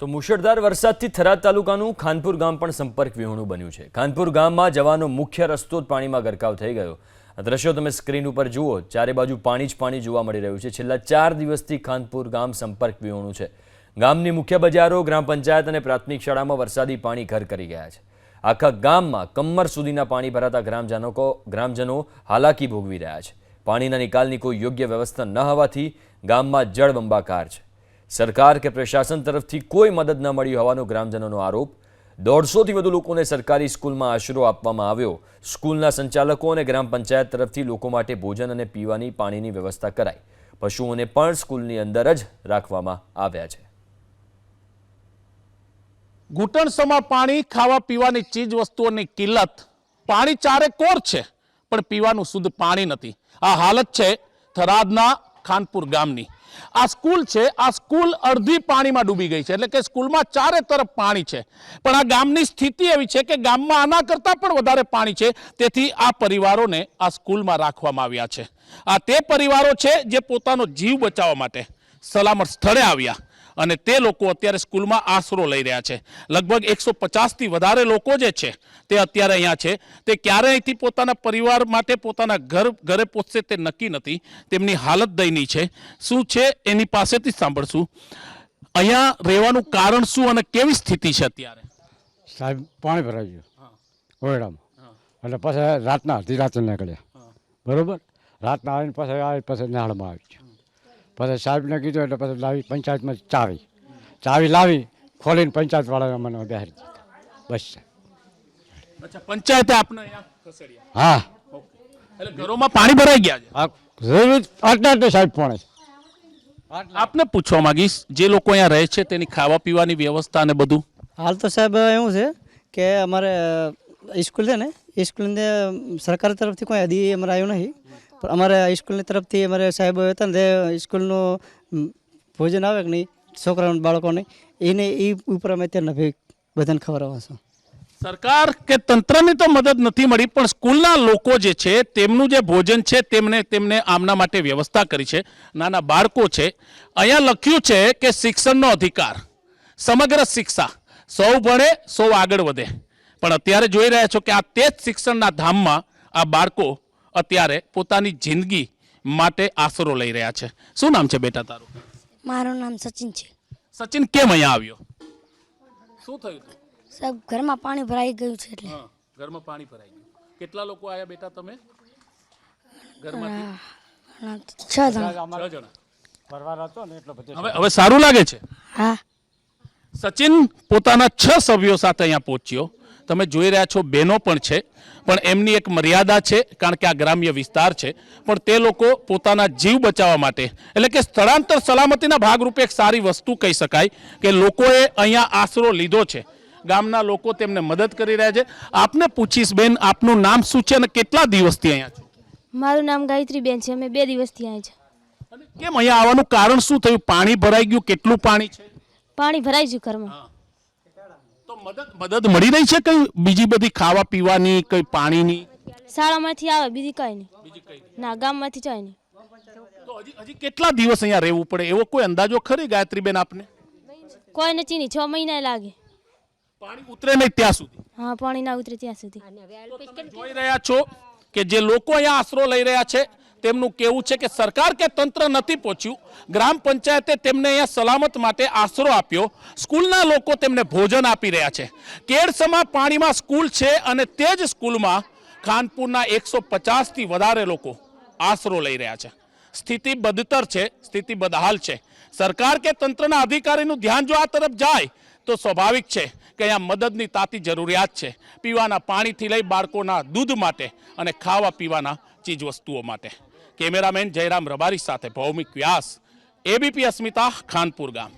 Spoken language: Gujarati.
તો મુશળધાર વરસાદથી થરાદ તાલુકાનું ખાનપુર ગામ પણ સંપર્ક વિહોણું બન્યું છે. ખાનપુર ગામમાં જવાનો મુખ્ય રસ્તો જ પાણીમાં ગરકાવ થઈ ગયો. આ દ્રશ્યો તમે સ્ક્રીન ઉપર જુઓ, ચારે બાજુ પાણી જ પાણી જોવા મળી રહ્યું છે. છેલ્લા ચાર દિવસથી ખાનપુર ગામ સંપર્ક વિહોણું છે. ગામની મુખ્ય બજારો, ગ્રામ પંચાયત અને પ્રાથમિક શાળામાં વરસાદી પાણી ઘર કરી ગયા છે. આખા ગામમાં કમર સુધીના પાણી ભરાતા ગ્રામજનો ગ્રામજનો હાલાકી ભોગવી રહ્યા છે. પાણીના નિકાલની કોઈ યોગ્ય વ્યવસ્થા ન હોવાથી ગામમાં જળબંબાકાર છે. સરકાર કે પ્રશાસન તરફથી કોઈ મદદ ન મળી હોવાનો ગ્રામજનોનો આરોપ. દોઢસોથી વધુ લોકોને સરકારી સ્કૂલમાં આશરો આપવામાં આવ્યો. સ્કૂલના સંચાલકો અને ગ્રામ પંચાયત તરફથી લોકો માટે ભોજન અને પીવાની પાણીની વ્યવસ્થા કરાઈ. પશુઓને પણ સ્કૂલની અંદર જ રાખવામાં આવ્યા છે. ઘૂંટણસમાં પાણી, ખાવા પીવાની ચીજ વસ્તુઓની કિલ્લત. પાણી ચારે કોર છે, પણ પીવાનું શુદ્ધ પાણી નથી. આ હાલત છે થરાદના ખાનપુર ગામની. આ સ્કૂલ છે, આ સ્કૂલ અડધી પાણીમાં ડૂબી ગઈ છે, એટલે કે સ્કૂલમાં ચારે તરફ પાણી છે. પણ આ ગામની સ્થિતિ એવી છે કે ગામમાં આના કરતાં પણ વધારે પાણી છે, તેથી આ પરિવારોને આ સ્કૂલમાં રાખવામાં આવ્યા છે. આ તે પરિવારો છે જે પોતાનો જીવ બચાવવા માટે સલામત સ્થળે આવ્યા. અને તે લોકો અત્યારે સ્કૂલમાં આશરો લઈ રહ્યા છે. લગભગ એકસો પચાસથી વધારે લોકો જે છે તે અત્યારે અહીંયા છે. તે ક્યારે અહીંથી પોતાના પરિવાર માટે પોતાના ઘર ઘરે પહોંચશે તે નક્કી નથી. તેમની હાલત દયનીય છે. શું છે એની પાસેથી સાંભળશું. અહીંયા રહેવાનું કારણ શું અને કેવી સ્થિતિ છે અત્યારે? સાહેબ પાણી ભરાઈ ગયું. એટલે પછી રાતના અડધી રાતે નીકળ્યા. બરોબર? રાતના આવીને પછી આવી પછી નાળમાં આવી પછી સાહેબને કીધું એટલે પછી લાવી પંચાયતમાં ચાવી. ચાવી લાવી ખોલીને પંચાયતવાળાએ મને બહાર દીધા બસ. અચ્છા પંચાયતે આપને હા. એટલે ઘરોમાં પાણી ભરાઈ ગયા છે? જરૂર આટલા આટલે સાહેબ પાણી આપને પૂછવા માંગીશ જે લોકો અહીંયા રહે છે તેની ખાવા પીવાની વ્યવસ્થા અને બધું? હાલ તો સાહેબ એવું છે કે અમારે સ્કૂલ છે ને સ્કૂલને સરકાર તરફથી કોઈ અધિ અમારે આવ્યું નહીં પણ અમારે સ્કૂલની તરફથી અમારે સાહેબ હતા ને તે સ્કૂલનું ભોજન આવે કે નહીં છોકરાઓને બાળકોને એને એ ઉપર અમે અત્યારે નભી બધાને ખવડાવવા છું. સરકાર કે તંત્રની તો મદદ નથી મળી, પણ સ્કૂલના લોકો જે છે, તેમનું જે ભોજન છે, તેમને તેમને આમના માટે વ્યવસ્થા કરી છે. નાના બાળકો છે, અહીંયા લખ્યું છે કે શિક્ષણનો અધિકાર, સમગ્ર શિક્ષા, સૌ ભણે, સૌ આગળ વધે. પણ અત્યારે જોઈ રહ્યા છો કે આ તે જ શિક્ષણના ધામમાં આ બાળકો અત્યારે પોતાની જિંદગી માટે આશરો લઈ રહ્યા છે. શું નામ છે બેટા તારું? મારું નામ સચિન છે. સચિન કેમ અહીંયા આવ્યો? શું થયું સાહેબ ઘરમાં પાણી ભરાઈ ગયું છે એટલે. ઘરમાં પાણી ભરાઈ ગયું. કેટલા લોકો આયા બેટા તમે? ઘરમાંથી? છ જણા. છ જણા. પરવાર હતો ને એટલો બધો હવે હવે સારું લાગે છે? હા. સચિન પોતાના છ સભ્યો સાથે અહીંયા પહોંચ્યો. તમે જોઈ રહ્યા છો બહેનો પણ છે પણ એમની એક મર્યાદા છે કારણ કે આ ગ્રામ્ય વિસ્તાર છે. પણ તે લોકો પોતાના જીવ બચાવવા માટે એટલે કે સ્થળાંતર સલામતીના ભાગરૂપે એક સારી વસ્તુ કહી શકાય કે લોકોએ અહીંયા આશરો લીધો છે. ગામના લોકો તેમને મદદ કરી રહ્યા છે. આપને પૂછીશ બેન આપનું નામ શું છે અને કેટલા દિવસથી અહીંયા છો? મારું નામ ગાયત્રી બેન છે. અમે બે દિવસથી અહીંયા છે કેમ અહીંયા આવવાનું કારણ શું થયું? પાણી ભરાઈ ગયું? કેટલું પાણી છે? પાણી ભરાઈ ગયું ઘરમાં. મદદ મદદ મળી રહી છે કઈ? બીજી બધી ખાવા પીવાની કઈ પાણીની? શાળામાંથી આવે બીજી કઈ નહીં. બીજી કઈ ના ગામમાંથી જાય નહીં. તો હજી હજી કેટલા દિવસ અહીંયા રહેવું પડે? એવો કોઈ અંદાજો ખરી ગાયત્રીબેન આપને? કોઈ નથી નહીં છ મહિના લાગે. પાણી ઉતરે નહીં ત્યાં સુધી? હા પાણી ના ઉતરે ત્યાં સુધી. જોઈ રહ્યા છો કે જે લોકો અહીંયા આશરો લઈ રહ્યા છે, તેમનું કેવું છે કે સરકાર કે તંત્ર નથી પહોંચ્યું. ગ્રામ પંચાયતે તેમને અહીંયા સલામત માટે આશરો આપ્યો. સ્કૂલના લોકો તેમને ભોજન આપી રહ્યા છે. કેડસમાં પાણીમાં સ્કૂલ છે અને તે જ સ્કૂલમાં ખાનપુરના એકસો પચાસથી વધારે લોકો આશરો લઈ રહ્યા છે. સ્થિતિ બદતર છે સ્થિતિ બદહાલ છે. સરકાર કે તંત્રના અધિકારીનું ધ્યાન જો આ તરફ જાય તો સ્વાભાવિક છે કે અહીંયા મદદની તાતી જરૂરિયાત છે. પીવાના પાણીથી લઈ બાળકોના દૂધ માટે અને ખાવા પીવાના ચીજવસ્તુઓ માટે. કેમેરામેન જયરામ રબારી સાથે ભૌમિક વ્યાસ, એબીપી અસ્મિતા, ખાનપુર ગામ.